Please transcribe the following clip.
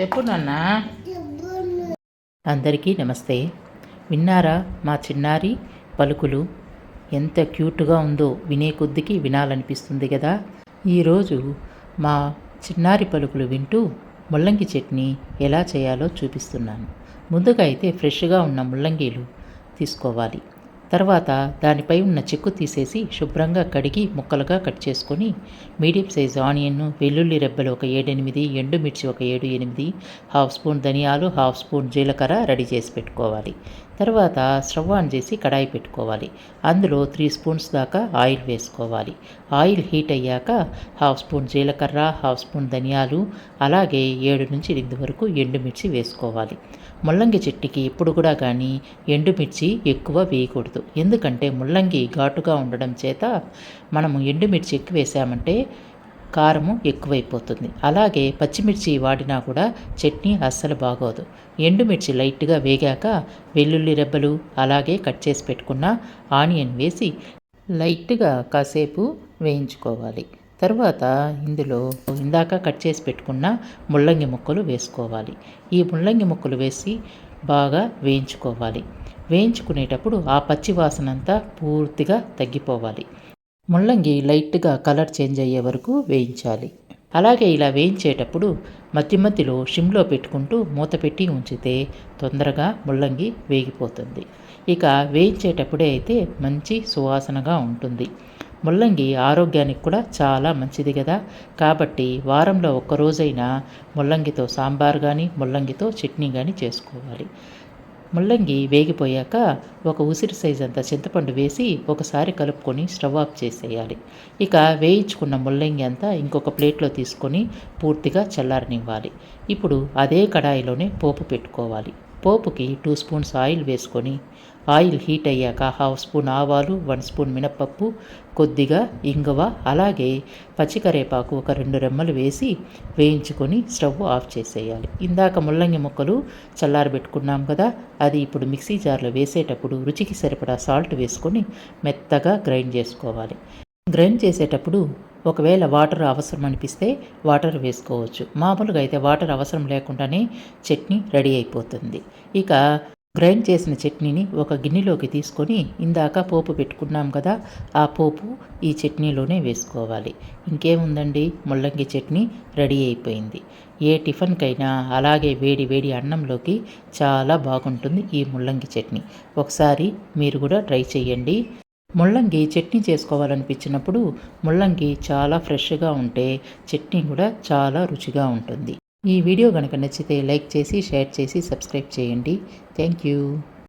చెప్పు నాన్న. అందరికీ నమస్తే. విన్నారా మా చిన్నారి పలుకులు? ఎంత క్యూట్గా ఉందో వినే కొద్దికి వినాలనిపిస్తుంది కదా ఈరోజు మా చిన్నారి పలుకులు వింటూ ముల్లంగి చట్నీ ఎలా చేయాలో చూపిస్తున్నాను. ముందుగా అయితే ఫ్రెష్గా ఉన్న ముల్లంగీలు తీసుకోవాలి. తర్వాత దానిపై ఉన్న చెక్కు తీసేసి శుభ్రంగా కడిగి ముక్కలుగా కట్ చేసుకొని మీడియం సైజు ఆనియన్ను వెల్లుల్లి రెబ్బలు ఒక ఏడెనిమిది ఎండుమిర్చి ఒక ఏడు ఎనిమిది హాఫ్ స్పూన్ ధనియాలు హాఫ్ స్పూన్ జీలకర్ర రెడీ చేసి పెట్టుకోవాలి. తర్వాత స్టవ్ ఆన్ చేసి కడాయి పెట్టుకోవాలి. అందులో త్రీ స్పూన్స్ దాకా ఆయిల్ వేసుకోవాలి. ఆయిల్ హీట్ అయ్యాక హాఫ్ స్పూన్ జీలకర్ర హాఫ్ స్పూన్ ధనియాలు అలాగే ఏడు నుంచి ఎనిమిది వరకు ఎండుమిర్చి వేసుకోవాలి. ముల్లంగి చెట్టుకి ఎప్పుడు కూడా కానీ ఎండుమిర్చి ఎక్కువ వేయకూడదు. ఎందుకంటే ముల్లంగి ఘాటుగా ఉండడం చేత మనము ఎండుమిర్చి ఎక్కువ వేసామంటే కారము ఎక్కువైపోతుంది. అలాగే పచ్చిమిర్చి వాడినా కూడా చట్నీ అస్సలు బాగోదు. ఎండుమిర్చి లైట్గా వేగాక వెల్లుల్లి రెబ్బలు అలాగే కట్ చేసి పెట్టుకున్న ఆనియన్ వేసి లైట్గా కాసేపు వేయించుకోవాలి. తర్వాత ఇందులో ఇందాక కట్ చేసి పెట్టుకున్న ముల్లంగి ముక్కలు వేసుకోవాలి. ఈ ముల్లంగి ముక్కలు వేసి బాగా వేయించుకోవాలి. వేయించుకునేటప్పుడు ఆ పచ్చి వాసనంతా పూర్తిగా తగ్గిపోవాలి. ముల్లంగి లైట్గా కలర్ చేంజ్ అయ్యే వరకు వేయించాలి. అలాగే ఇలా వేయించేటప్పుడు మధ్య మధ్యలో షిమ్లో పెట్టుకుంటూ మూత పెట్టి ఉంచితే తొందరగా ముల్లంగి వేగిపోతుంది. ఇక వేయించేటప్పుడే అయితే మంచి సువాసనగా ఉంటుంది. ముల్లంగి ఆరోగ్యానికి కూడా చాలా మంచిది కదా. కాబట్టి వారంలో ఒక్క రోజైనా ముల్లంగితో సాంబార్ కానీ ముల్లంగితో చట్నీ కానీ చేసుకోవాలి. ముల్లంగి వేగిపోయాక ఒక ఉసిరి సైజ్ అంత చింతపండు వేసి ఒకసారి కలుపుకొని స్టవ్ ఆఫ్ చేసేయాలి. ఇక వేయించుకున్న ముల్లంగి అంతా ఇంకొక ప్లేట్లో తీసుకొని పూర్తిగా చల్లారనివ్వాలి. ఇప్పుడు అదే కడాయిలోనే పోపు పెట్టుకోవాలి. పోపుకి టూ స్పూన్స్ ఆయిల్ వేసుకొని ఆయిల్ హీట్ అయ్యాక హాఫ్ స్పూన్ ఆవాలు వన్ స్పూన్ మినప్పప్పు కొద్దిగా ఇంగువ అలాగే పచ్చికరేపాకు ఒక రెండు రెమ్మలు వేసి వేయించుకొని స్టవ్ ఆఫ్ చేసేయాలి. ఇందాక ముల్లంగి ముక్కలు చల్లారబెట్టుకున్నాం కదా అది ఇప్పుడు మిక్సీ జార్లో వేసేటప్పుడు రుచికి సరిపడా సాల్ట్ వేసుకొని మెత్తగా గ్రైండ్ చేసుకోవాలి. గ్రైండ్ చేసేటప్పుడు ఒకవేళ వాటర్ అవసరం అనిపిస్తే వాటర్ వేసుకోవచ్చు. మామూలుగా అయితే వాటర్ అవసరం లేకుండానే చట్నీ రెడీ అయిపోతుంది. ఇక గ్రైండ్ చేసిన చట్నీని ఒక గిన్నెలోకి తీసుకొని ఇందాక పోపు పెట్టుకున్నాం కదా ఆ పోపు ఈ చట్నీలోనే వేసుకోవాలి. ఇంకేముందండి? ముల్లంగి చట్నీ రెడీ అయిపోయింది. ఏ టిఫిన్కైనా అలాగే వేడి వేడి అన్నంలోకి చాలా బాగుంటుంది ఈ ముల్లంగి చట్నీ. ఒకసారి మీరు కూడా ట్రై చేయండి. ముల్లంగి చట్నీ చేసుకోవాలనిపించినప్పుడు ముల్లంగి చాలా ఫ్రెష్గా ఉంటే చట్నీ కూడా చాలా రుచిగా ఉంటుంది. ఈ వీడియో కనుక నచ్చితే లైక్ చేసి షేర్ చేసి సబ్స్క్రైబ్ చేయండి. Thank you.